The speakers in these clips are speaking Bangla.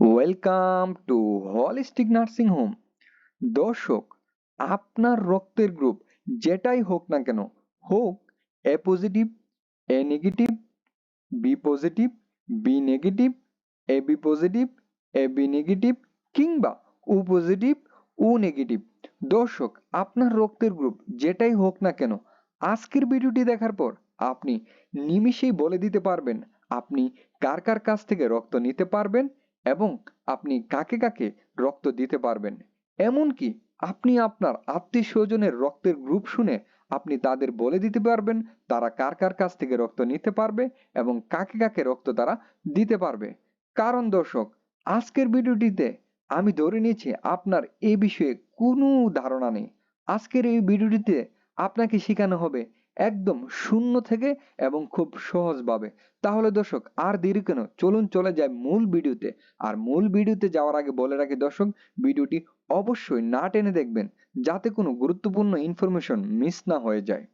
Welcome to holistic nursing home দর্শক, আপনার রক্তের গ্রুপ যেটাই হোক না কেন, হোক A positive A negative B positive B negative A B positive A B negative কিংবা ও পজিটিভ ও নেগেটিভ দর্শক, আপনার রক্তের গ্রুপ যেটাই হোক না কেন, আজকের ভিডিওটি দেখার পর আপনি নিমিষেই বলে দিতে পারবেন, আপনি কার কার কাছ থেকে রক্ত নিতে পারবেন এবং আপনি কাকে কাকে রক্ত দিতে পারবেন। এমনকি আপনি আপনার আত্মীয় স্বজনের রক্তের গ্রুপ শুনে আপনি তাদের বলে দিতে পারবেন তারা কার কার কাছ থেকে রক্ত নিতে পারবে এবং কাকে কাকে রক্ত তারা দিতে পারবে। কারণ দর্শক, আজকের ভিডিওটিতে আমি ধরে নিয়েছি আপনার এই বিষয়ে কোনো ধারণা নেই। আজকের এই ভিডিওটিতে আপনাকে শেখানো হবে একদম শূন্য থেকে এবং খুব সহজভাবে। তাহলে দর্শক, আর দেরি কেন? চলুন চলে যায় মূল ভিডিওতে। আর মূল ভিডিওতে যাওয়ার আগে বলে রাখি দর্শক, ভিডিওটি অবশ্যই না টেনে দেখবেন, যাতে কোনো গুরুত্বপূর্ণ ইনফরমেশন মিস না হয়ে যায়।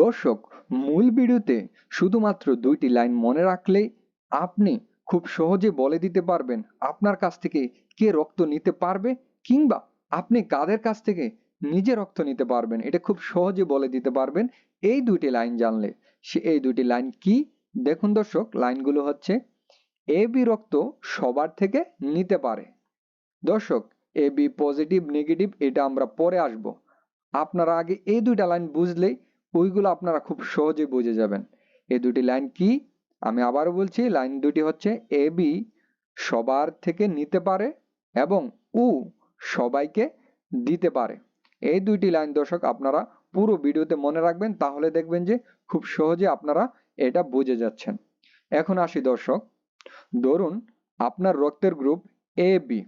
দর্শক, মূল ভিডিওতে শুধুমাত্র দুইটি লাইন মনে রাখলেই আপনি খুব সহজে বলে দিতে পারবেন আপনার কাছ থেকে কে রক্ত নিতে পারবে কিংবা আপনি কাদের কাছ থেকে নিজে রক্ত নিতে পারবেন। এটা খুব সহজে বলে দিতে পারবেন। এই দুইটি লাইন জানলে সে, এই দুইটি লাইন কি? দেখুন দর্শক, লাইনগুলো হচ্ছে এ বি রক্ত সবার থেকে নিতে পারে। দর্শক এ বি পজিটিভ নেগেটিভ এটা আমরা পরে আসব। আপনারা আগে এই দুইটা লাইন বুঝলেই ওইগুলো আপনারা খুব সহজে বুঝে যাবেন। এই দুটি লাইন কি? আমি আবারও বলছি, লাইন দুটি হচ্ছে এ বি সবার থেকে নিতে পারে এবং উ সবাইকে দিতে পারে। এই দুইটি লাইন দর্শক আপনারা পুরো ভিডিওতে মনে রাখবেন, তাহলে দেখবেন যে খুব সহজে আপনারা এটা বুঝে যাচ্ছেন। এখন আসি দর্শক, ধরুন আপনার রক্তের গ্রুপ এ বি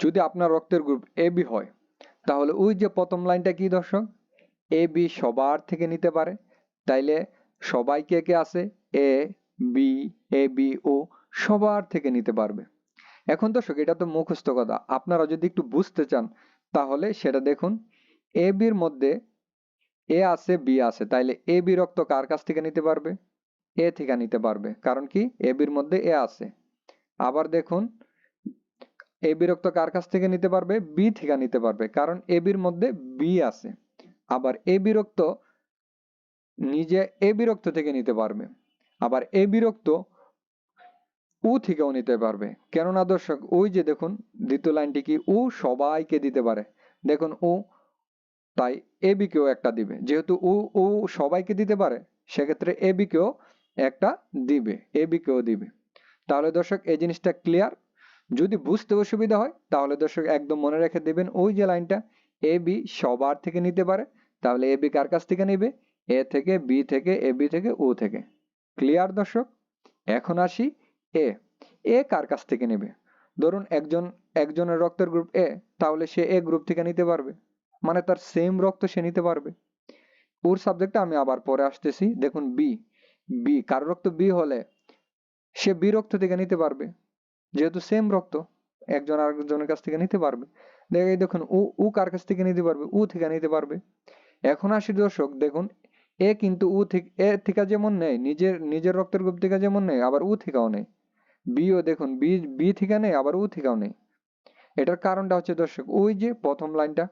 যদি আপনার রক্তের গ্রুপ এ বি হয়, তাহলে ওই যে প্রথম লাইনটা কি দর্শক? এ বি সবার থেকে নিতে পারে। তাইলে সবাই কে কে আছে? এ বি এ বি ও সবার থেকে নিতে পারবে। এখন দর্শক, এটা তো মুখস্থ কথা। আপনারা যদি একটু বুঝতে চান তাহলে সেটা দেখুন এ বির মধ্যে এ আছে বি আছে, তাইলে এ বি রক্ত কার কাছ থেকে নিতে পারবে? এ থেকে নিতে পারবে, কারণ কি? এ বির মধ্যে এ আছে। আবার দেখুন এ বিরক্ত কার কাছ থেকে নিতে পারবে? বি থেকে নিতে পারবে, কারণ এ বির মধ্যে বি আছে। আবার এ বিরক্ত নিজে এ বিরক্ত থেকে নিতে পারবে। আবার এ বিরক্ত উ থেকেও নিতে পারবে। কেননা দর্শক, ওই যে দেখুন, দ্বিতীয় লাইনটি কি? উ সবাইকে দিতে পারে। দেখুন, উ তাই এ বিকেও একটা দিবে। যেহেতু উ উ সবাইকে দিতে পারে, সেক্ষেত্রে এ বিকেও একটা দিবে, এ বিকেও দিবে। তাহলে দর্শক, এই জিনিসটা ক্লিয়ার যদি বুঝতে অসুবিধা হয়, তাহলে দর্শক একদম মনে রেখে দেবেন, ওই যে লাইনটা, এ বি সবার থেকে নিতে পারে। তাহলে এ বি কার কাছ থেকে নেবে? এ থেকে, বি থেকে, এ বি থেকে ও থেকে। ক্লিয়ার দর্শক? এখন আসি এ এ কার কাছ থেকে নেবে? ধরুন একজন, একজনের রক্তের গ্রুপ এ তাহলে সে এ গ্রুপ থেকে নিতে পারবে। মানে তার সেম রক্ত সে নিতে পারবে। ওর সাবজেক্টটা আমি আবার পরে আসতেছি। দেখুন বি বি কার রক্ত বি হলে সে বি রক্ত থেকে নিতে পারবে। যেহেতু সেম রক্ত, একজন আরেকজনের কাছ থেকে নিতে পারবে। দেখে দেখুন, ও ও কার কাছ থেকে নিতে পারবে? ও থেকে নিতে পারবে। এখন আসি দর্শক, দেখুন, এ কিন্তু উ থেকে, এ থেকে যেমন নেই নিজের নিজের রক্তের গ্রুপ থেকে যেমন নেই আবার উ থেকেও নেই বিও দেখুন, বি বি থেকে নেই, আবার উ থেকেও নেই। এটার কারণটা হচ্ছে দর্শক, ওই যে প্রথম লাইনটা,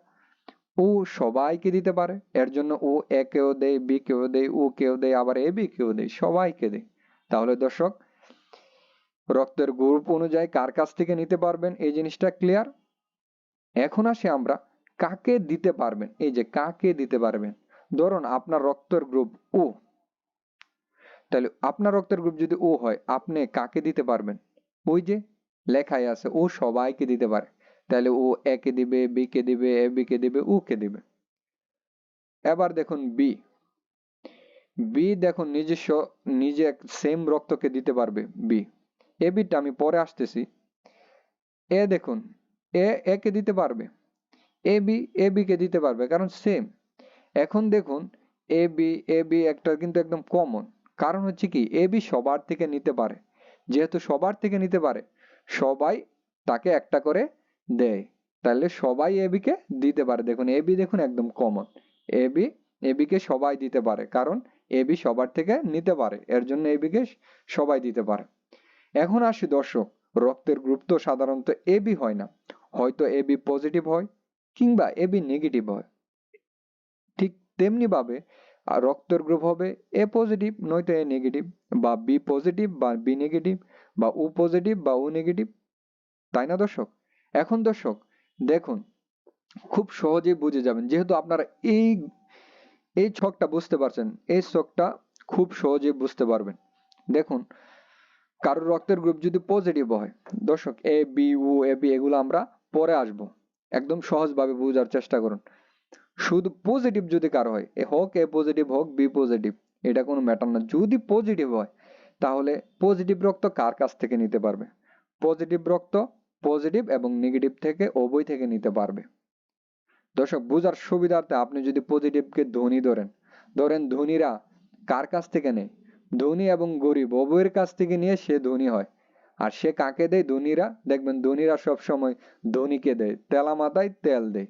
ও সবাইকে দিতে পারে, এর জন্য ও এ কেও দেয়, বি কেও দেয়, ও কেও দেয়, আবার এ, বি কেও দেয়, সবাইকে দেয়। তাহলে দর্শক, রক্তের গ্রুপ অনুযায়ী কার কাছ থেকে নিতে পারবেন, এই জিনিসটা ক্লিয়ার এখন আসি আমরা, কাকে দিতে পারবেন, এই যে কাকে দিতে পারবেন? ধরুন আপনার রক্তের গ্রুপ ও। তাহলে আপনার রক্তের গ্রুপ যদি ও হয়, আপনি কাকে দিতে পারবেন? ওই যে লেখাই আছে, ও সবাইকে দিতে পারে। তাহলে ও এ কে দিবে বি কে দিবে এ বি কে দিবে ও কে দিবে। এবার দেখুন বি বি দেখুন নিজস্ব, নিজে সেম রক্তকে দিতে পারবে বি এ বিটা আমি পরে আসতেছি। এ দেখুন এ এ কে দিতে পারবে। এ বি এ বি কে দিতে পারবে, কারণ সেম এখন দেখুন এ বি এ বি একটা কিন্তু একদম কমন কারণ হচ্ছে কি, এ বি সবার থেকে নিতে পারে। যেহেতু সবার থেকে নিতে পারে, সবাই তাকে একটা করে দেয়। তাহলে সবাই এ কে দিতে পারে। দেখুন, এ বি দেখুন একদম কমন এ বি, এ কে সবাই দিতে পারে, কারণ এ বি সবার থেকে নিতে পারে। এর জন্য এ বিকে সবাই দিতে পারে। এখন আসি দর্শক, রক্তের গ্রুপ তো সাধারণত এ বি হয় না। হয়তো এ বি পজিটিভ হয়, কিংবা এ বি নেগেটিভ হয়। ঠিক তেমনি ভাবে আর রক্তের গ্রুপ হবে এ পজিটিভ নয়তো এ নেগেটিভ বা বি পজিটিভ বা বি নেগেটিভ বা ও পজিটিভ বা ও নেগেটিভ তাই না দর্শক? এখন দর্শক, দেখুন, খুব সহজেই বুঝে যাবেন, যেহেতু আপনারা এই এই ছকটা বুঝতে পারছেন, এই ছকটা খুব সহজে বুঝতে পারবেন। দেখুন, কারোর রক্তের গ্রুপ যদি পজিটিভ হয়, দর্শক A B O A B এগুলো আমরা পরে আসব। একদম সহজভাবে বোঝার চেষ্টা করুন। শুধু পজিটিভ যদি কারও হয়, এ হোক, এ পজিটিভ হোক, বি পজিটিভ এটা কোনো ম্যাটার না। যদি পজিটিভ হয়, তাহলে পজিটিভ রক্ত কার কাছ থেকে নিতে পারবে? পজিটিভ রক্ত পজিটিভ এবং নেগেটিভ থেকে উভয় থেকে নিতে পারবে। দর্শক, বোঝার সুবিধার্থে আপনি যদি পজিটিভকে ধনী ধরেন ধরেন ধনীরা কার কাছ থেকে নেয়? ধনী এবং গরিব, উভয়ের কাছ থেকে নিয়ে সে ধনী হয়। আর সে কাকে দেয়? ধনীরা। দেখবেন ধনীরা সবসময় ধনীকে দেয় তেলা মাথায় তেল দেয়।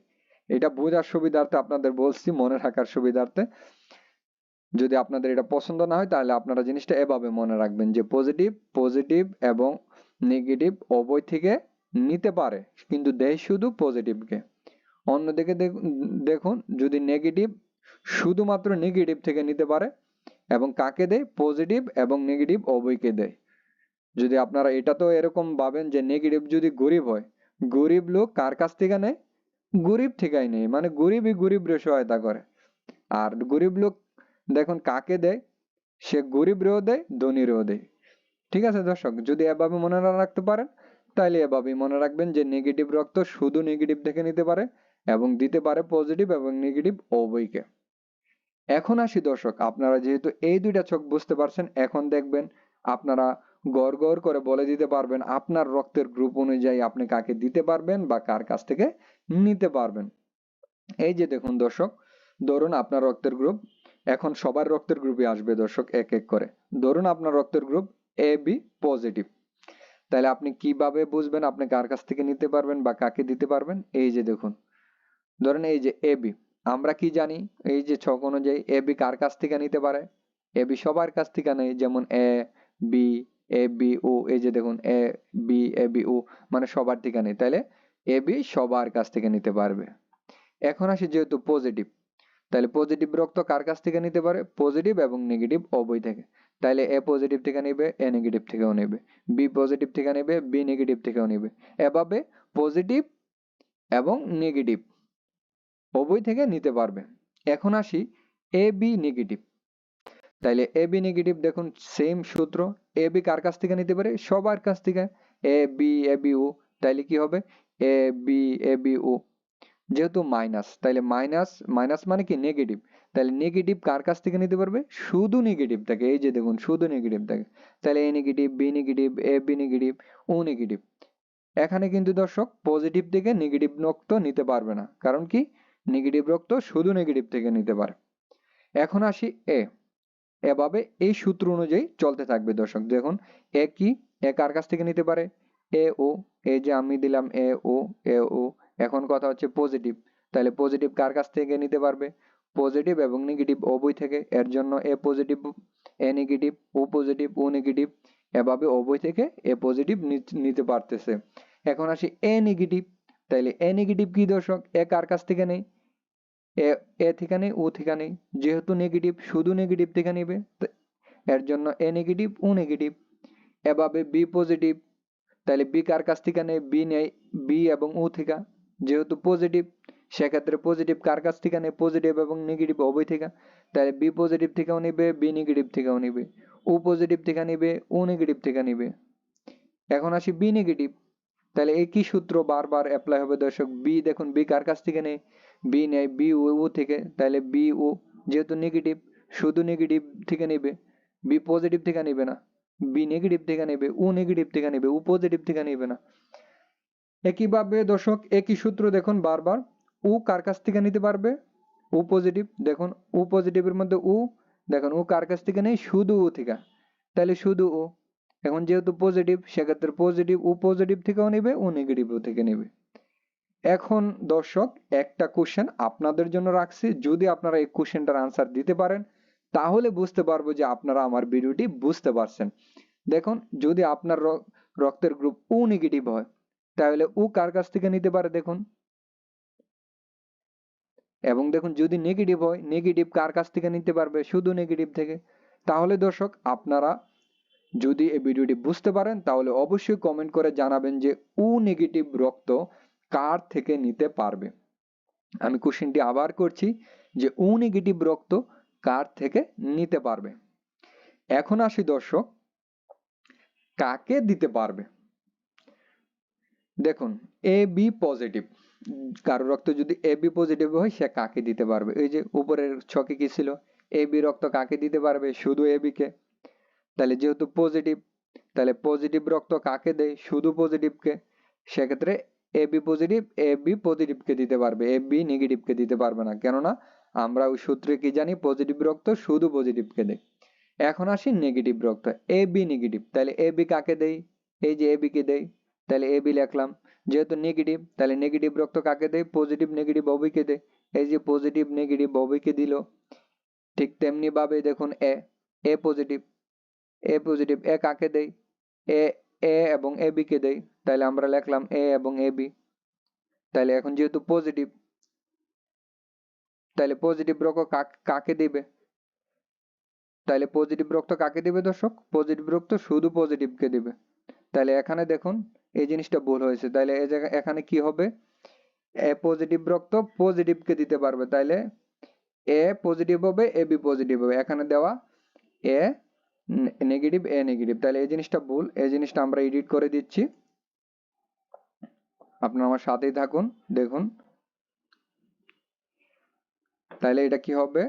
এটা বোঝার সুবিধার্থে আপনাদের বলছি, মনে রাখার সুবিধার্থে। যদি আপনাদের এটা পছন্দ না হয়, তাহলে আপনারা জিনিসটা এভাবে মনে রাখবেন যে পজিটিভ পজিটিভ এবং নেগেটিভ উভয় থেকে নিতে পারে, কিন্তু দেয় শুধু পজিটিভকে অন্যদিকে দেখুন, যদি নেগেটিভ শুধুমাত্র নেগেটিভ থেকে নিতে পারে এবং কাকে দেয়? পজিটিভ এবং নেগেটিভ উভয়কে দেয়। যদি আপনারা এটা তো এরকম ভাবেন যে নেগেটিভ যদি গরিব হয়, গরিব লোক কার কাছ থেকে নেয়? গরিব থেকেই নেই মানে গরিবই গরিবরে সহায়তা করে। আর গরিব লোক দেখুন কাকে দেয়? সে গরিবরেও দেয়, ধনীরেও দেয়। ঠিক আছে দর্শক, যদি এভাবে মনে না রাখতে পারেন তাহলে এভাবেই মনে রাখবেন যে নেগেটিভ রক্ত শুধু নেগেটিভ থেকে নিতে পারে এবং দিতে পারে পজিটিভ এবং নেগেটিভ উভয়কে এখন আসি দর্শক, আপনারা যেহেতু এই দুইটা চোখ বুঝতে পারছেন, এখন দেখবেন আপনারা গড় গড় করে বলে দিতে পারবেন আপনার রক্তের গ্রুপ অনুযায়ী আপনি কাকে দিতে পারবেন বা কার কাছ থেকে নিতে পারবেন। এই যে দেখুন দর্শক, ধরুন আপনার রক্তের গ্রুপ এখন সবার রক্তের গ্রুপে আসবে দর্শক এক এক করে। ধরুন আপনার রক্তের গ্রুপ এ বি পজিটিভ তাহলে আপনি কীভাবে বুঝবেন আপনি কার কাছ থেকে নিতে পারবেন বা কাকে দিতে পারবেন? এই যে দেখুন, ধরেন এই যে এ বি আমরা কি জানি? এই যে ছক অনুযায়ী এ বি কার কাছ থেকে নিতে পারে? এ বি সবার কাছ থেকে নেই যেমন এ বি এ বি ও এই যে দেখুন এ বি এ বি ও মানে সবার থেকে নেই। তাহলে এ বি সবার কাছ থেকে নিতে পারবে। এখন আসি যেহেতু পজিটিভ তাহলে পজিটিভ রক্ত কার কাছ থেকে নিতে পারে? পজিটিভ এবং নেগেটিভ উভয় থেকে। তাহলে এ পজিটিভ থেকে নেবে এ নেগেটিভ থেকেও নেবে। বি পজিটিভ থেকে নেবে বি নেগেটিভ থেকেও নেবে। এভাবে পজিটিভ এবং নেগেটিভ উভয় থেকে নিতে পারবে। এখন আসি এ বি নেগেটিভ তাইলে এ বি নেগেটিভ দেখুন সেম সূত্র। এ বি কার কাছ থেকে নিতে পারে? সবার কাছ থেকে। এ বি এ বি ও তাইলে কি হবে? এ বি এ বি ও যেহেতু মাইনাস তাইলে মাইনাস মাইনাস মানে কি? নেগেটিভ তাহলে নেগেটিভ কার কাছ থেকে নিতে পারবে? শুধু নেগেটিভ থাকে। এই যে দেখুন, শুধু নেগেটিভ থাকে। তাহলে A negative B negative A B negative O negative এখানে কিন্তু দর্শক পজিটিভ থেকে নেগেটিভ রক্ত নিতে পারবে না। কারণ কি? নেগেটিভ রক্ত শুধু নেগেটিভ থেকে নিতে পারে। এখন আসি এ এভাবে এই সূত্র অনুযায়ী চলতে থাকবে দর্শক। দেখুন, এ কি? এ কার কাছ থেকে নিতে পারে? এ, ও এই যে আমি দিলাম, এ, ও এ, ও। এখন কথা হচ্ছে পজিটিভ তাহলে পজিটিভ কার কাছ থেকে নিতে পারবে? পজিটিভ এবং নেগেটিভ উভয় থেকে। এর জন্য A positive A negative O positive O negative এভাবে উভয় থেকে এ পজিটিভ নিতে পারতেছে। এখন আসি এ নেগেটিভ তাইলে এ নেগেটিভ কি দর্শক? এ কার কাছ থেকে নেই? এ নেই ও থেকে যেহেতু নেগেটিভ শুধু নেগেটিভ থেকে নেবে এর জন্য এ নেগেটিভ ও নেগেটিভ এভাবে বি পজিটিভ তাহলে বি কার কাছ থেকে নেই বি নেয়, বি এবং ও থেকে। যেহেতু পজিটিভ সেক্ষেত্রে পজিটিভ কার কাছ থেকে নেই পজিটিভ এবং নেগেটিভ উভয় থেকে। তাহলে বি পজিটিভ থেকেও নিবে, বি নেগেটিভ থেকেও নিবে। ও পজিটিভ থেকে নিবে, ও নেগেটিভ থেকে নিবে। এখন আসি বি নেগেটিভ তাহলে একই সূত্র বারবার অ্যাপ্লাই হবে দর্শক? বি দেখুন বি কার কাছ থেকে নেই বি নেয় বি ও থেকে। তাহলে বি ও যেহেতু নেগেটিভ শুধু নেগেটিভ থেকে নেবে বি পজিটিভ থেকে নেবে না। বি নেগেটিভ থেকে নেবে, ও নেগেটিভ থেকে নেবে, ও পজিটিভ থেকে নেবে না। একইভাবে দর্শক, একই সূত্র দেখুন বারবার। ও কার কাছ থেকে নিতে পারবে? ও পজিটিভ দেখুন, ও পজিটিভের মধ্যে ও, দেখুন, ও কার কাছ থেকে নেই শুধু ও থেকে। তাহলে শুধু ও। এখন যেহেতু পজিটিভ সেক্ষেত্রে পজিটিভ ও পজিটিভ থেকেও নেবে, ও নেগেটিভ থেকে নেবে। এখন দর্শক, একটা কোশ্চেন আপনাদের জন্য রাখছি। যদি আপনারা এই কোশ্চেনটার আনসার দিতে পারেন, তাহলে বুঝতে পারব যে আপনারা আমার ভিডিওটি বুঝতে পারছেন। দেখুন, যদি আপনার রক্তের গ্রুপ ও নেগেটিভ হয়, তাহলে ও কার কাছ থেকে নিতে পারে দেখুন? এবং দেখুন, যদি নেগেটিভ হয় নেগেটিভ কার কাছ থেকে নিতে পারবে? শুধু নেগেটিভ থেকে। তাহলে দর্শক, আপনারা যদি এই ভিডিওটি বুঝতে পারেন, তাহলে অবশ্যই কমেন্ট করে জানাবেন যে ও নেগেটিভ রক্ত কার থেকে নিতে পারবে। আমি কোশ্চেনটি আবার করছি যে ও নেগেটিভ রক্ত কার থেকে নিতে পারবে? এখন আসি দর্শক, কাকে দিতে পারবে? দেখুন, এ বি পজিটিভ কারও রক্ত যদি এ বি পজিটিভ হয়, সে কাকে দিতে পারবে? এই যে উপরের ছকে কি ছিল? এ বি রক্ত কাকে দিতে পারবে? শুধু এ বি কে। তাহলে যেহেতু পজিটিভ তাহলে পজিটিভ রক্ত কাকে দেয়? শুধু পজিটিভকে সেক্ষেত্রে A B positive A B পজিটিভকে দিতে পারবে। এ বি নেগেটিভকে দিতে পারবে না। কেননা আমরা ওই সূত্রে কি জানি? পজিটিভ রক্ত শুধু পজিটিভকে দেয়। এখন আসি নেগেটিভ রক্ত। এ বি নেগেটিভ তাহলে এ বি কাকে দেই এই যে এ বি কে দেই তাহলে এ বি লিখলাম। যেহেতু নেগেটিভ তাহলে নেগেটিভ রক্ত কাকে দেয়? পজিটিভ নেগেটিভ অবিকে দেয়। এই যে পজিটিভ নেগেটিভ অবিকে দিল, ঠিক তেমনি ভাবে দেখুন এ এ পজিটিভ এ পজিটিভ এ কাকে দেয়? এ এ এবং এ বি কে দেয়। তাহলে আমরা লিখলাম এ এবং এ বি তাহলে এখন যেহেতু পজিটিভ তাহলে পজিটিভ রক্ত কাক- দিবে? তাহলে পজিটিভ রক্ত কাকে দিবে দর্শক? পজিটিভ রক্ত শুধু পজিটিভকে দিবে। তাহলে এখানে দেখুন, এই জিনিসটা ভুল হয়েছে। তাহলে এই জায়গায় এখানে কি হবে? এ পজিটিভ রক্ত পজিটিভকে দিতে পারবে। তাহলে এ পজিটিভ হবে এ বি পজিটিভ হবে। এখানে দেওয়া এ নেগেটিভ এ নেগেটিভ তাহলে এই জিনিসটা ভুল। এই জিনিসটা আমরা এডিট করে দিচ্ছি। আপনারা আমার সাথেই থাকুন, দেখুন। তাহলে এটা কি হবে?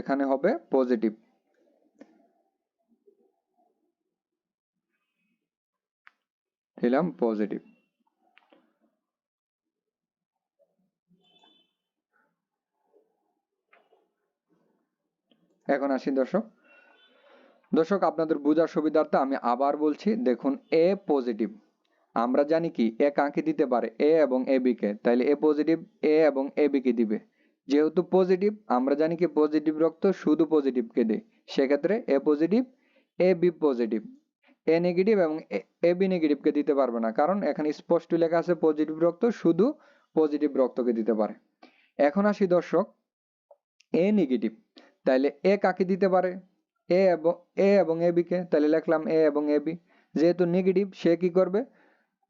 এখানে হবে পজিটিভ দিলাম পজিটিভ এখন আসি দর্শক। দর্শক, আপনাদের বোঝার সুবিধার্থে আমি আবার বলছি, দেখুন এ পজিটিভ আমরা জানি কি এ কাকে দিতে পারে? এ এবং এ বিকে তাইলে এ পজিটিভ এ এবং এ বিকে দিবে। যেহেতু পজিটিভ আমরা জানি কি পজিটিভ রক্ত শুধু পজিটিভকে দেয়। সেক্ষেত্রে A positive A B positive A negative এবং এ বি নেগেটিভকে দিতে পারবে না। কারণ এখানে স্পষ্ট লেখা আছে পজিটিভ রক্ত শুধু পজিটিভ রক্তকে দিতে পারে। এখন আসি দর্শক এ নেগেটিভ তাইলে এ কাকে দিতে পারে? এ এবং এ এবং এ বি কে তাহলে লিখলাম এ এবং এ বি যেহেতু নেগেটিভ সে কি করবে?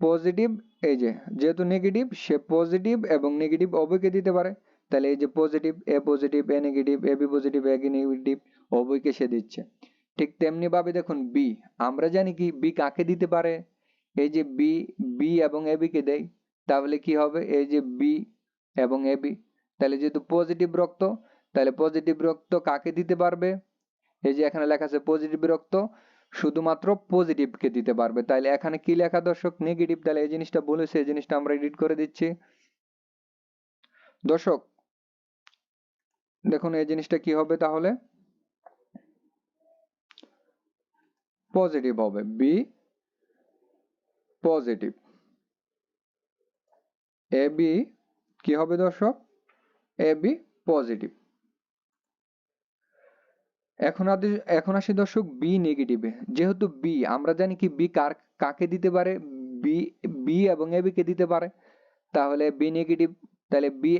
পজিটিভ এই যেহেতু নেগেটিভ সে পজিটিভ এবং নেগেটিভ উভয়কে দিতে পারে। তাহলে এই যে positive A positive A negative A B positive A negative উভয়কে সে দিচ্ছে। ঠিক তেমনি ভাবে দেখুন বি আমরা জানি কি বি কাকে দিতে পারে? এই যে বি বি এবং এ বি কে দেয় তাহলে কি হবে? এই যে বি এবং এ বি তাহলে যেহেতু পজিটিভ রক্ত, তাহলে পজিটিভ রক্ত কাকে দিতে পারবে? এই যে এখানে লেখা আছে পজিটিভ রক্ত শুধুমাত্র পজিটিভকে দিতে পারবে। তাহলে এখানে কি লেখা দর্শক? নেগেটিভ তাহলে এই জিনিসটা বলেছে এই জিনিসটা আমরা এডিট করে দিচ্ছি। দর্শক, দেখুন এই জিনিসটা কি হবে তাহলে? পজিটিভ হবে। বি পজিটিভ এ বি কি হবে দর্শক? এ বি পজিটিভ এখন আদি, এখন আসি দর্শক বি নেগেটিভে যেহেতু বি আমরা জানি কি বি কার, কাকে দিতে পারে? বি বি এবং এ কে দিতে পারে। তাহলে বি নেগেটিভ তাহলে বি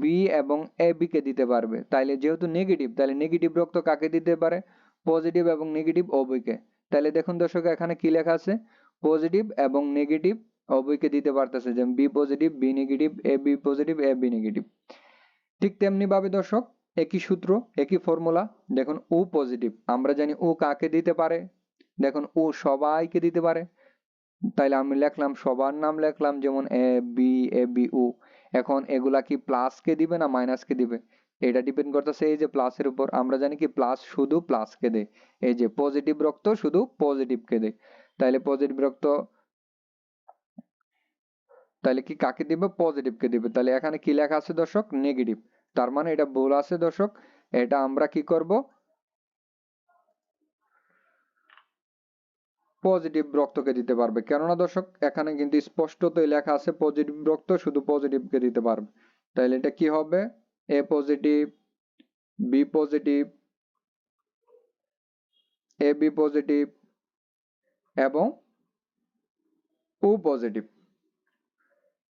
বি এবং এ কে দিতে পারবে। তাহলে যেহেতু নেগেটিভ তাহলে নেগেটিভ রক্ত কাকে দিতে পারে? পজিটিভ এবং নেগেটিভ উভয়কে তাহলে দেখুন দর্শক, এখানে কি লেখা আছে? পজিটিভ এবং নেগেটিভ উভয়কে দিতে পারতেছে। যেমন B positive B negative A B positive A B negative ঠিক তেমনি ভাবে দর্শক একই সূত্র, একই ফর্মুলা। দেখুন, ও পজিটিভ আমরা জানি ও কাকে দিতে পারে? দেখুন, ও সবাইকে দিতে পারে। তাইলে আমি লিখলাম, সবার নাম লিখলাম, যেমন এ বি এ বি ও এখন এগুলা কি প্লাস কে দিবে না মাইনাস কে দিবে? এটা ডিপেন্ড করতেছে এই যে প্লাসের উপর। আমরা জানি কি প্লাস শুধু প্লাস কে দেয়। এই যে পজিটিভ রক্ত শুধু পজিটিভ কে দেয়। তাইলে পজিটিভ রক্ত তাহলে কি কাকে দিবে? পজিটিভ কে দিবে। তাহলে এখানে কি লেখা আছে দর্শক? নেগেটিভ তার মানে এটা ভুল আছে দর্শক। এটা আমরা কি করব? পজিটিভ রক্তকে দিতে পারবে। কেননা দর্শক, এখানে কিন্তু স্পষ্টতই লেখা আছে পজিটিভ রক্ত শুধু পজিটিভকে দিতে পারবে। তাহলে এটা কি হবে? A positive B positive A B positive এবং ও পজিটিভ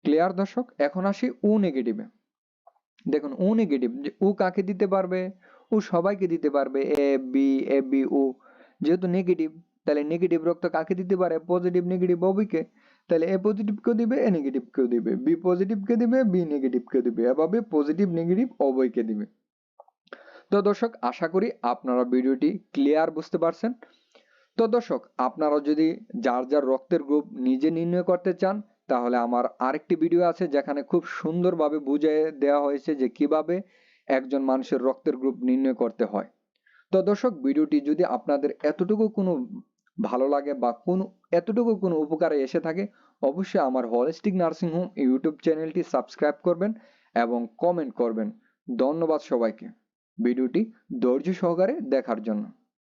ক্লিয়ার দর্শক? এখন আসি ও নেগেটিভে দেখুন ও নেগেটিভ যে ও কাকে দিতে পারবে? ও সবাইকে দিতে পারবে, এ, বি এ, বি ও যেহেতু নেগেটিভ তাহলে নেগেটিভ রক্ত কাকে দিতে পারে? পজিটিভ নেগেটিভ উভয়কে তাহলে এ পজিটিভকেও দিবে, এ নেগেটিভকেও দিবে। বি পজিটিভকে দিবে, বি নেগেটিভকে দিবে। এভাবে পজিটিভ নেগেটিভ উভয়কে দিবে। তো দর্শক, আশা করি আপনারা ভিডিওটি ক্লিয়ার বুঝতে পারছেন। তো দর্শক, আপনারা যদি যার যার রক্তের গ্রুপ নিজে নির্ণয় করতে চান তাহলে আমার আরেকটি ভিডিও আছে যেখানে খুব সুন্দরভাবে বুঝিয়ে দেওয়া হয়েছে যে কীভাবে একজন মানুষের রক্তের গ্রুপ নির্ণয় করতে হয়। তো দর্শক ভিডিওটি যদি আপনাদের এতটুকু কোনো ভালো লাগে বা কোনো, এতটুকু কোনো উপকারে এসে থাকে, অবশ্যই আমার হলিস্টিক নার্সিং হোম ইউটিউব চ্যানেলটি সাবস্ক্রাইব করবেন এবং কমেন্ট করবেন। ধন্যবাদ সবাইকে। ভিডিওটি ধৈর্য সহকারে দেখার জন্য।